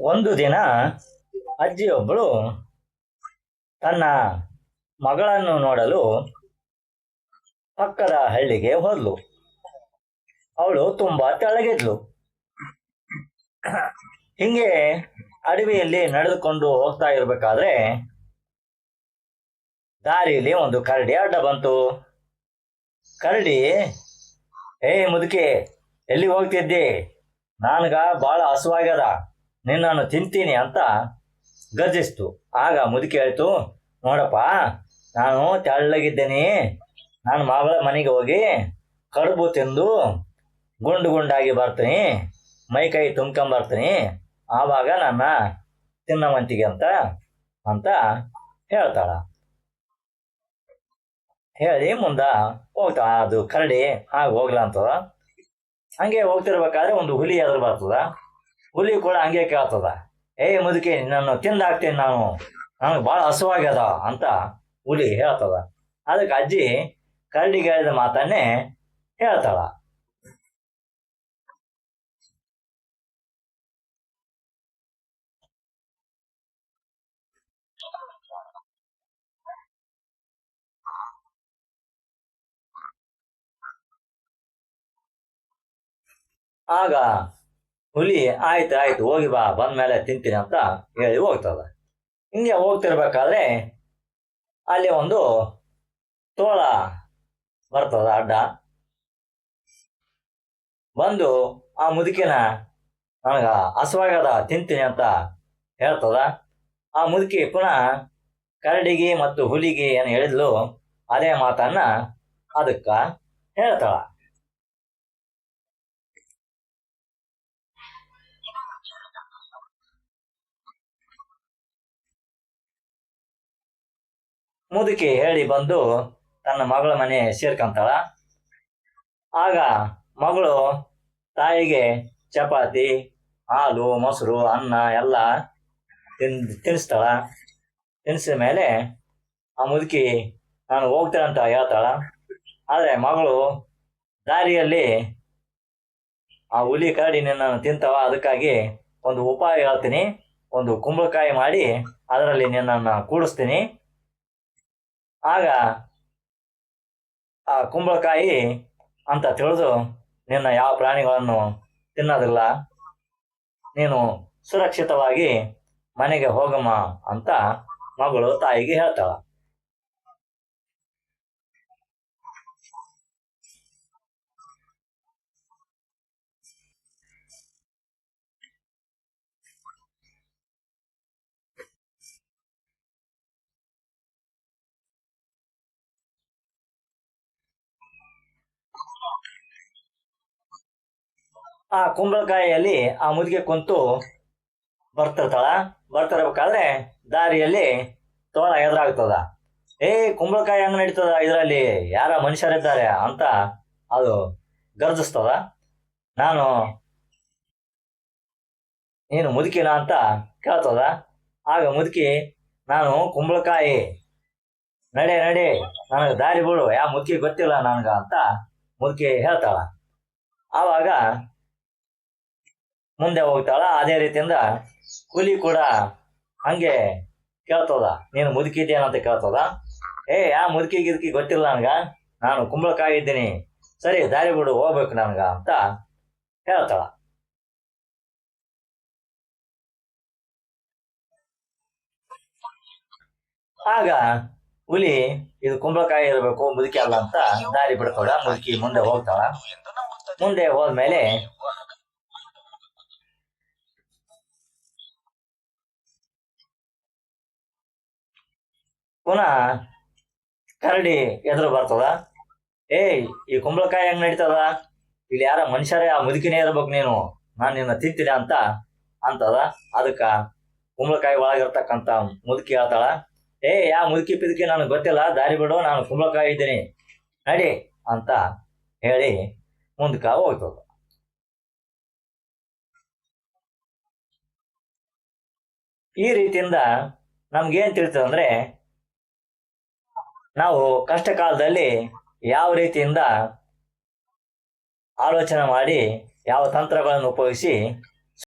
ಒಂದು ದಿನ ಅಜ್ಜಿಯೊಬ್ಬಳು ತನ್ನ ಮಗಳನ್ನು ನೋಡಲು ಪಕ್ಕದ ಹಳ್ಳಿಗೆ ಹೋದ್ಲು. ಅವಳು ತುಂಬಾ ತೆಳಗಿದ್ಲು. ಹಿಂಗೆ ಅಡವಿಯಲ್ಲಿ ನಡೆದುಕೊಂಡು ಹೋಗ್ತಾ ಇರ್ಬೇಕಾದ್ರೆ ದಾರಿಯಲ್ಲಿ ಒಂದು ಕರಡಿ ಅಡ್ಡ ಬಂತು. ಕರಡಿ ಏ ಮುದುಕಿ ಎಲ್ಲಿ ಹೋಗ್ತಿದ್ದಿ? ನನ್ಗ ಬಹಳ ಹಸುವಾಗ್ಯದ. ನಿನ್ನನ್ನು ತಿಂತೀನಿ ಅಂತ ಗರ್ಜಿಸ್ತು. ಆಗ ಮುದುಕಿ ಹೇಳ್ತು, ನೋಡಪ್ಪ, ನಾನು ತೆಳ್ಳಗಿದ್ದೇನೆ. ನಾನು ಮಗಳ ಮನೆಗೆ ಹೋಗಿ ಕಡುಬು ತಿಂದು ಗುಂಡು ಗುಂಡಾಗಿ ಬರ್ತೀನಿ. ಮೈ ಕೈ ತುಂಬ್ಕೊಂಬರ್ತೀನಿ ಆವಾಗ ನನ್ನ ತಿನ್ನವಂತಿಗೆ ಅಂತ ಅಂತ ಹೇಳ್ತಾಳ. ಹೇಳಿ ಮುಂದ ಹೋಗ್ತಾ, ಅದು ಕರಡಿ ಹಾಗೆ ಹೋಗ್ಲಾ ಅಂತದ ಹಂಗೆ ಹೋಗ್ತಿರ್ಬೇಕಾದ್ರೆ ಒಂದು ಹುಲಿ ಎದುರು ಬರ್ತದ. ಹುಲಿ ಕೂಡ ಹಂಗೆ ಕೇಳ್ತದ. ಏ ಮುದುಕಿ ನಾನು ತಿಂದಾಕ್ತೀನಿ ನಾನು. ನನಗೆ ಭಾಳ ಹಸುವಾಗ್ಯದ ಅಂತ ಹುಲಿ ಹೇಳ್ತದ. ಅದಕ್ಕೆ ಅಜ್ಜಿ ಕರಡಿಗೆ ಹೇಳಿದ ಮಾತನ್ನೇ ಹೇಳ್ತಾಳ. ಆಗ ಹುಲಿ, ಆಯ್ತು ಆಯ್ತು, ಹೋಗಿ ಬಾ ಬಂದ ಮೇಲೆ ತಿಂತೀನಿ ಅಂತ ಹೇಳಿ ಹೋಗ್ತದ. ಹಿಂಗೆ ಹೋಗ್ತಿರ್ಬೇಕಾದ್ರೆ ಅಲ್ಲಿ ಒಂದು ತೋಳ ಬರ್ತದ, ಅಡ್ಡ. ಬಂದು ಆ ಮುದುಕಿನ ನನಗ ಹಸುವಾಗದ ತಿಂತೀನಿ ಅಂತ ಹೇಳ್ತದ. ಆ ಮುದುಕಿ ಪುನಃ ಕರಡಿಗೆ ಮತ್ತು ಹುಲಿಗೆ ಏನು ಹೇಳಿದ್ಲು, ಅದೇ ಮಾತನ್ನ ಅದಕ್ಕ ಹೇಳ್ತಾಳ. ಮುದುಕಿ ಹೇಳಿ ಬಂದು ತನ್ನ ಮಗಳ ಮನೆ ಸೇರ್ಕೊಂತಾಳ. ಆಗ ಮಗಳು ತಾಯಿಗೆ ಚಪಾತಿ, ಹಾಲು, ಮೊಸರು, ಅನ್ನ ಎಲ್ಲ ತಿನ್ ತಿನ್ನಿಸ್ತಾಳ ತಿನ್ನಿಸಿದ ಮೇಲೆ ಆ ಮುದುಕಿ, ನಾನು ಹೋಗ್ತೇನೆ ಅಂತ ಹೇಳ್ತಾಳ. ಆದರೆ ಮಗಳು ದಾರಿಯಲ್ಲಿ ಆ ಹುಲಿ ಕಾಡಿ ನಿನ್ನನ್ನು ತಿಂತವ, ಅದಕ್ಕಾಗಿ ಒಂದು ಉಪಾಯ ಹೇಳ್ತೀನಿ. ಒಂದು ಕುಂಬಳಕಾಯಿ ಮಾಡಿ, ಅದರಲ್ಲಿ ನಿನ್ನನ್ನು ಕೂಡಿಸ್ತೀನಿ. ಆಗ ಆ ಕುಂಬಳಕಾಯಿ ಅಂತ ತಿಳಿದು ನಿನ್ನ ಯಾವ ಪ್ರಾಣಿಗಳನ್ನು ತಿನ್ನೋದಿಲ್ಲ, ನೀನು ಸುರಕ್ಷಿತವಾಗಿ ಮನೆಗೆ ಹೋಗಮ್ಮ ಅಂತ ಮಗಳು ತಾಯಿಗೆ ಹೇಳ್ತಾಳ. ಆ ಕುಂಬಳಕಾಯಿಯಲ್ಲಿ ಆ ಮುದುಗೆ ಕುಂತು ಬರ್ತಿರ್ತಾಳ. ಬರ್ತಿರ್ಬೇಕಾದ್ರೆ ದಾರಿಯಲ್ಲಿ ತೋಳ ಎದುರಾಗ್ತದ. ಏ, ಕುಂಬಳಕಾಯಿ ಹೆಂಗ್ ನಡೀತದ ಇದರಲ್ಲಿ? ಯಾರ ಮನುಷ್ಯರಿದ್ದಾರೆ? ಅಂತ ಅದು ಗರ್ಜಿಸ್ತದ. ನಾನು, ನೀನು ಮುದುಕಿನ? ಅಂತ ಕೇಳ್ತದ. ಆಗ ಮುದುಕಿ, ನಾನು ಕುಂಬಳಕಾಯಿ, ನಡೆ ನಡೆ, ನನಗೆ ದಾರಿ ಬಿಡು ಯಾ ಮುದುಕಿ ಗೊತ್ತಿಲ್ಲ ನನಗ, ಅಂತ ಮುದುಕಿ ಹೇಳ್ತಾಳ. ಆವಾಗ ಮುಂದೆ ಹೋಗ್ತಾಳ. ಅದೇ ರೀತಿಯಿಂದ ಹುಲಿ ಕೂಡ ಹಂಗೆ ಕೇಳ್ತದ. ನೀನು ಮುದುಕಿದ್ದೇನಂತ ಕೇಳ್ತದ. ಏ, ಯಾ ಮುದುಕಿ ಗಿದ್ಕಿ ಗೊತ್ತಿಲ್ಲ ನನಗ. ನಾನು ಕುಂಬಳಕಾಯಿ ಇದ್ದೀನಿ. ಸರಿ, ದಾರಿ ಬಿಡು, ಹೋಗ್ಬೇಕು ನನಗ ಅಂತ ಹೇಳ್ತಾಳ. ಆಗ ಹುಲಿ ಇದು ಕುಂಬಳಕಾಯಿ ಇರಬೇಕು ಮುದುಕಿ ಅಲ್ಲ ಅಂತ ದಾರಿ ಬಿಡ್ತಾಳ ಮುದುಕಿ ಮುಂದೆ ಹೋಗ್ತಾಳ ಮುಂದೆ ಹೋದ್ಮೇಲೆ ಪುನಃ ಕರಡಿ ಎದುರು ಬರ್ತದ ಏಯ್ ಈ ಕುಂಬಳಕಾಯಿ ಹೆಂಗ್ ನಡೀತದ? ಇಲ್ಲಿ ಯಾರ ಮನುಷ್ಯರೇ ಆ ಮುದುಕಿನೇ ಇರ್ಬೇಕು ನೀನು. ನಾನು ನಿನ್ನ ತಿಂತಿದೆ ಅಂತ ಅಂತದ. ಅದಕ್ಕ ಕುಂಬಳಕಾಯಿ ಒಳಗಿರ್ತಕ್ಕಂತ ಮುದುಕಿ ಹೇಳ್ತಾಳ. ಏ, ಯಾ ಮುದುಕಿ ಪಿದುಕಿ ನನಗೆ ಗೊತ್ತಿಲ್ಲ, ದಾರಿ ಬಿಡು, ನಾನು ಕುಂಬಳಕಾಯಿ ಇದ್ದೀನಿ. ನಡಿ ಅಂತ ಹೇಳಿ ಮುಂದಕ್ಕ ಹೋಗ್ತದ. ಈ ರೀತಿಯಿಂದ ನಮ್ಗೇನು ತಿಳ್ತದೆ ಅಂದ್ರೆ ನಾವು ಕಷ್ಟ ಕಾಲದಲ್ಲಿ ಯಾವ ರೀತಿಯಿಂದ ಆಲೋಚನೆ ಮಾಡಿ ಯಾವ ತಂತ್ರಗಳನ್ನು ಉಪಯೋಗಿಸಿ